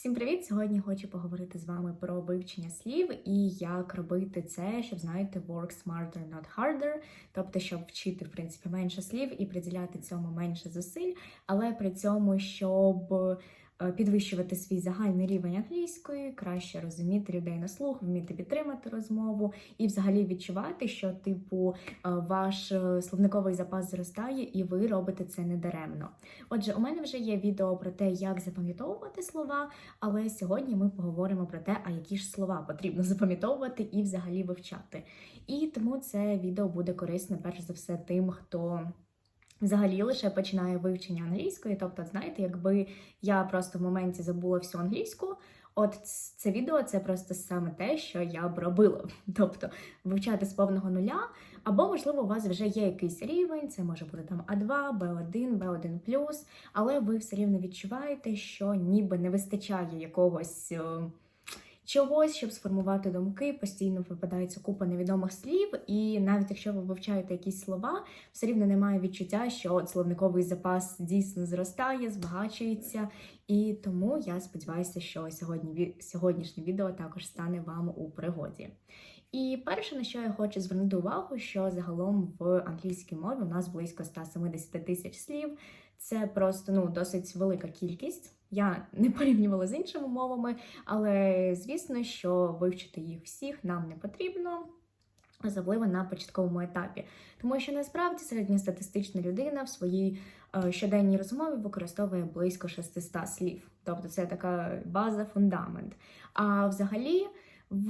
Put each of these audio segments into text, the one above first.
Всім привіт! Сьогодні хочу поговорити з вами про вивчення слів і як робити це, щоб знаєте, work smarter, not harder, тобто, щоб вчити в принципі менше слів і приділяти цьому менше зусиль, але при цьому щоб підвищувати свій загальний рівень англійської, краще розуміти людей на слух, вміти підтримати розмову і взагалі відчувати, що типу е, ваш е, словниковий запас зростає, і ви робите це недаремно. Отже, у мене вже є відео про те, як запам'ятовувати слова, але сьогодні ми поговоримо про те, а які ж слова потрібно запам'ятовувати і взагалі вивчати. І тому це відео буде корисне перш за все тим, хто. Взагалі лише починає вивчення англійської, тобто, знаєте, якби я просто в моменті забула всю англійську, от це відео це просто саме те, що я б робила. Тобто вивчати з повного нуля, або, можливо, у вас вже є якийсь рівень, це може бути там А2, Б1, Б1, але ви все рівно відчуваєте, що ніби не вистачає якогось. Чогось, щоб сформувати думки, постійно випадається купа невідомих слів, і навіть якщо ви вивчаєте якісь слова, все рівно немає відчуття, що словниковий запас дійсно зростає, збагачується. І тому я сподіваюся, що сьогодні сьогоднішнє відео також стане вам у пригоді. І перше, на що я хочу звернути увагу, що загалом в англійській мові у нас близько 170 тисяч слів. Це просто ну досить велика кількість. Я не порівнювала з іншими мовами, але звісно, що вивчити їх всіх нам не потрібно. Особливо на початковому етапі, тому що насправді середньостатистична людина в своїй е, щоденній розмові використовує близько 600 слів. Тобто це така база, фундамент. А взагалі в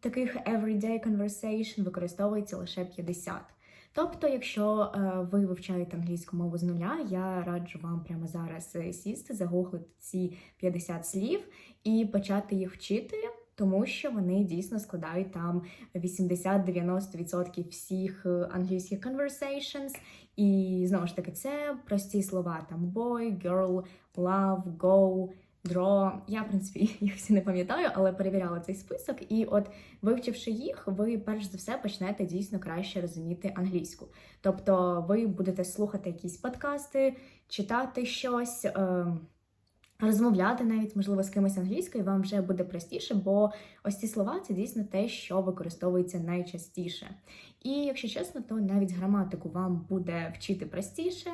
таких everyday conversation використовується лише 50. Тобто, якщо е, ви вивчаєте англійську мову з нуля, я раджу вам прямо зараз е, сісти, загуглити ці 50 слів і почати їх вчити, тому що вони дійсно складають там 80-90% всіх е, англійських conversations. І знову ж таки, це прості слова: там boy, girl, love, go. Draw. Я, в принципі, їх всі не пам'ятаю, але перевіряла цей список. І от, вивчивши їх, ви перш за все почнете дійсно краще розуміти англійську. Тобто, ви будете слухати якісь подкасти, читати щось. Е Розмовляти навіть, можливо, з кимось англійською вам вже буде простіше, бо ось ці слова це дійсно те, що використовується найчастіше. І якщо чесно, то навіть граматику вам буде вчити простіше,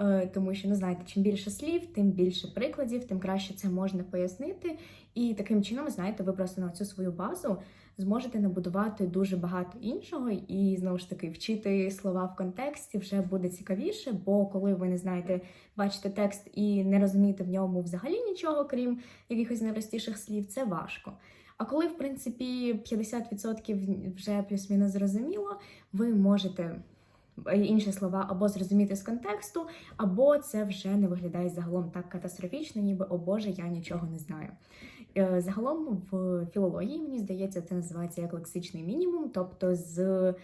е, тому що ну знаєте, чим більше слів, тим більше прикладів, тим краще це можна пояснити. І таким чином, знаєте, ви просто на цю свою базу зможете набудувати дуже багато іншого, і знову ж таки вчити слова в контексті вже буде цікавіше, бо коли ви не знаєте, бачите текст і не розумієте в ньому взагалі нічого, крім якихось найпростіших слів, це важко. А коли, в принципі, 50% вже плюс-мінус зрозуміло, ви можете інші слова або зрозуміти з контексту, або це вже не виглядає загалом так катастрофічно, ніби о Боже, я нічого не знаю. Е, Загалом в філології, мені здається, це називається як лексичний мінімум, тобто з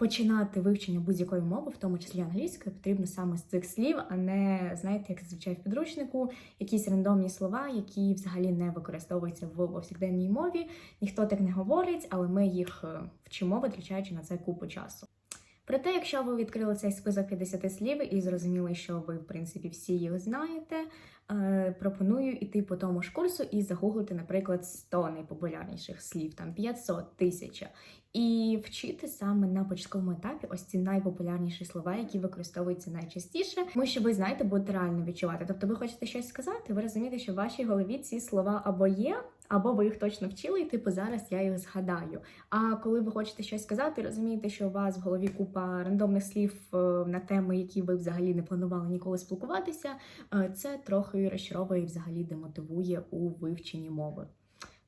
починати вивчення будь-якої мови, в тому числі англійської, потрібно саме з цих слів, а не знаєте, як зазвичай в підручнику, якісь рандомні слова, які взагалі не використовуються в повсякденній мові. Ніхто так не говорить, але ми їх е, вчимо, витрачаючи на це купу часу. Проте, якщо ви відкрили цей список 50 слів і зрозуміли, що ви, в принципі, всі їх знаєте, е, пропоную іти по тому ж курсу і загуглити, наприклад, 100 найпопулярніших слів, там 500, 1000. І вчити саме на початковому етапі ось ці найпопулярніші слова, які використовуються найчастіше, тому що ви знаєте, будете реально відчувати. Тобто, ви хочете щось сказати, ви розумієте, що в вашій голові ці слова або є, або ви їх точно вчили, і типу зараз я їх згадаю. А коли ви хочете щось сказати, розумієте, що у вас в голові купа рандомних слів е, на теми, які ви взагалі не планували ніколи спілкуватися, е, це трохи розчаровує і взагалі демотивує у вивченні мови.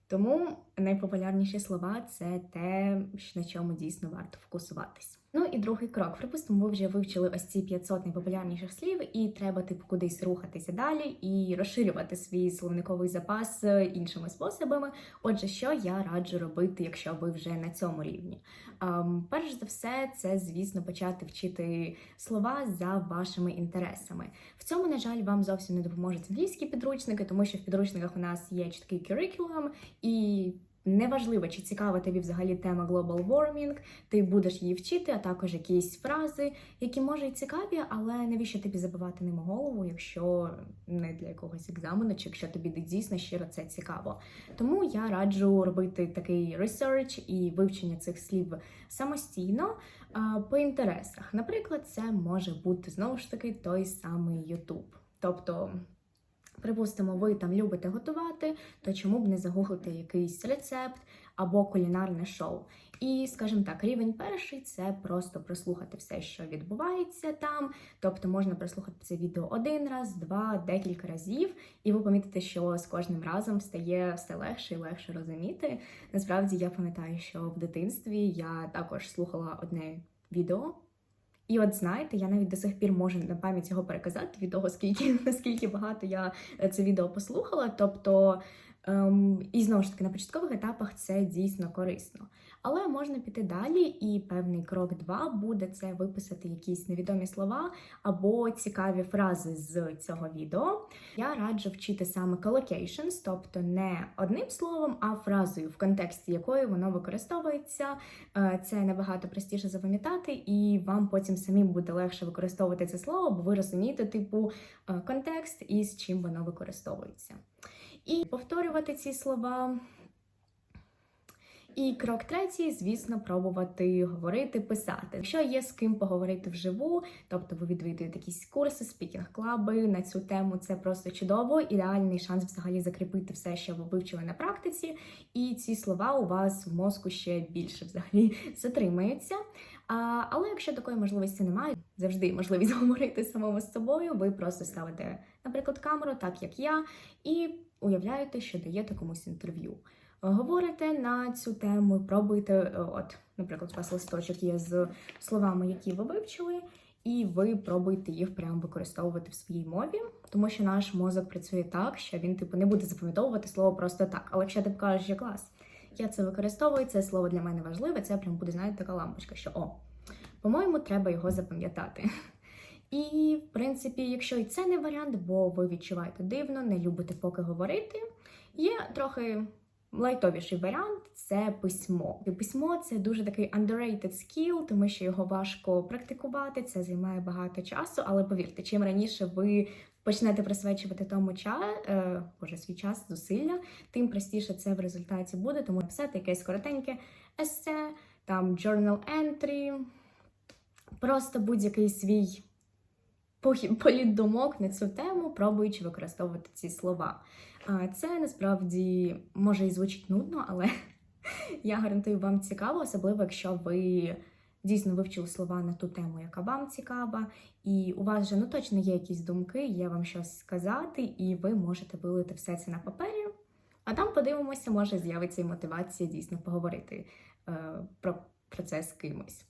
Тому найпопулярніші слова це те, на чому дійсно варто фокусуватись. Ну і другий крок. Припустимо, ви вже вивчили ось ці 500 найпопулярніших слів, і треба типу кудись рухатися далі і розширювати свій словниковий запас е, іншими способами. Отже, що я раджу робити, якщо ви вже на цьому рівні? Ем, перш за все, це звісно почати вчити слова за вашими інтересами. В цьому, на жаль, вам зовсім не допоможуть англійські підручники, тому що в підручниках у нас є чіткий curriculum, і Неважливо, чи цікава тобі взагалі тема Global Warming, ти будеш її вчити, а також якісь фрази, які може і цікаві, але навіщо тобі забивати ними голову, якщо не для якогось екзамену, чи якщо тобі дійсно щиро це цікаво. Тому я раджу робити такий ресерч і вивчення цих слів самостійно по інтересах. Наприклад, це може бути знову ж таки той самий YouTube. Тобто. Припустимо, ви там любите готувати, то чому б не загуглити якийсь рецепт або кулінарне шоу? І, скажімо так, рівень перший це просто прослухати все, що відбувається там. Тобто можна прослухати це відео один раз, два, декілька разів, і ви помітите, що з кожним разом стає все легше і легше розуміти. Насправді я пам'ятаю, що в дитинстві я також слухала одне відео. І от знаєте, я навіть до сих пір можу на пам'ять його переказати від того, скільки наскільки багато я е, це відео послухала. Тобто, ем, і знову ж таки на початкових етапах це дійсно корисно. Але можна піти далі, і певний крок два буде це виписати якісь невідомі слова або цікаві фрази з цього відео. Я раджу вчити саме collocations, тобто не одним словом, а фразою, в контексті якої воно використовується. Е, Це набагато простіше запам'ятати, і вам потім самим буде легше використовувати це слово, бо ви розумієте, типу, е, контекст і з чим воно використовується. І повторювати ці слова. І крок третій, звісно, пробувати говорити, писати. Якщо є з ким поговорити вживу, тобто ви відвідуєте якісь курси, спікінг-клаби на цю тему, це просто чудово, ідеальний шанс взагалі закріпити все, що ви вивчили на практиці, і ці слова у вас в мозку ще більше взагалі затримаються. А, але якщо такої можливості немає, завжди можливість говорити самому з собою. Ви просто ставите, наприклад, камеру, так як я, і уявляєте, що даєте комусь інтерв'ю. Говорите на цю тему, пробуйте, е, от, наприклад, у вас листочок є з словами, які ви вивчили, і ви пробуєте їх прямо використовувати в своїй мові, тому що наш мозок працює так, що він типу не буде запам'ятовувати слово просто так. Але якщо ти покажеш, що клас, я це використовую, це слово для мене важливе, це прям буде знаєте, така лампочка, що о, по-моєму, треба його запам'ятати. І, в принципі, якщо і це не варіант, бо ви відчуваєте дивно, не любите поки говорити, є трохи лайтовіший варіант це письмо. Письмо це дуже такий underrated skill, тому що його важко практикувати, це займає багато часу. Але повірте, чим раніше ви почнете присвячувати тому час, е, боже, свій час, зусилля, тим простіше це в результаті буде. Тому написати якесь коротеньке есе, там journal entry, просто будь-який свій політ думок на цю тему, пробуючи використовувати ці слова. Це насправді може і звучить нудно, але я гарантую вам цікаво, особливо якщо ви дійсно вивчили слова на ту тему, яка вам цікава, і у вас вже ну точно є якісь думки, є вам щось сказати, і ви можете вилити все це на папері. А там подивимося, може з'явиться і мотивація дійсно поговорити е, про, про це з кимось.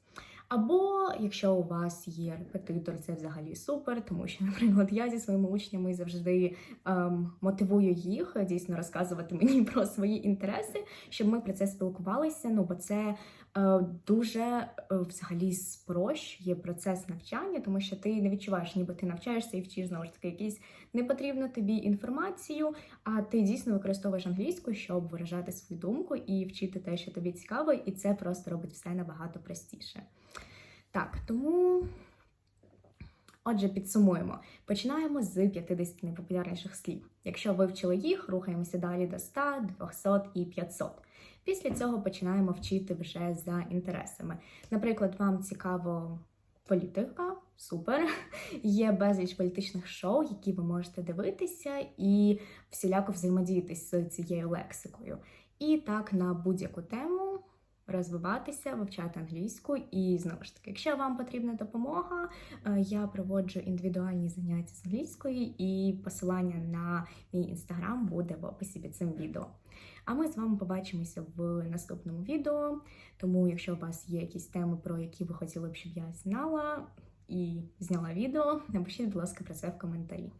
Або якщо у вас є репетитор, це взагалі супер, тому що, наприклад, я зі своїми учнями завжди ем, мотивую їх дійсно розказувати мені про свої інтереси, щоб ми про це спілкувалися. Ну бо це е, дуже е, взагалі спрощує процес навчання, тому що ти не відчуваєш, ніби ти навчаєшся і вчиш знову ж таки якісь непотрібну тобі інформацію, а ти дійсно використовуєш англійську, щоб виражати свою думку і вчити те, що тобі цікаво, і це просто робить все набагато простіше. Так, тому. Отже, підсумуємо. Починаємо з 50 найпопулярніших слів. Якщо вивчили їх, рухаємося далі до 100, 200 і 500. Після цього починаємо вчити вже за інтересами. Наприклад, вам цікаво політика, супер. Є безліч політичних шоу, які ви можете дивитися і всіляко взаємодіяти з цією лексикою. І так на будь-яку тему розвиватися, вивчати англійську. І знову ж таки, якщо вам потрібна допомога, е, я проводжу індивідуальні заняття з англійської, і посилання на мій інстаграм буде в описі під цим відео. А ми з вами побачимося в наступному відео. Тому, якщо у вас є якісь теми, про які ви хотіли б, щоб я знала і зняла відео, напишіть, будь ласка, про це в коментарі.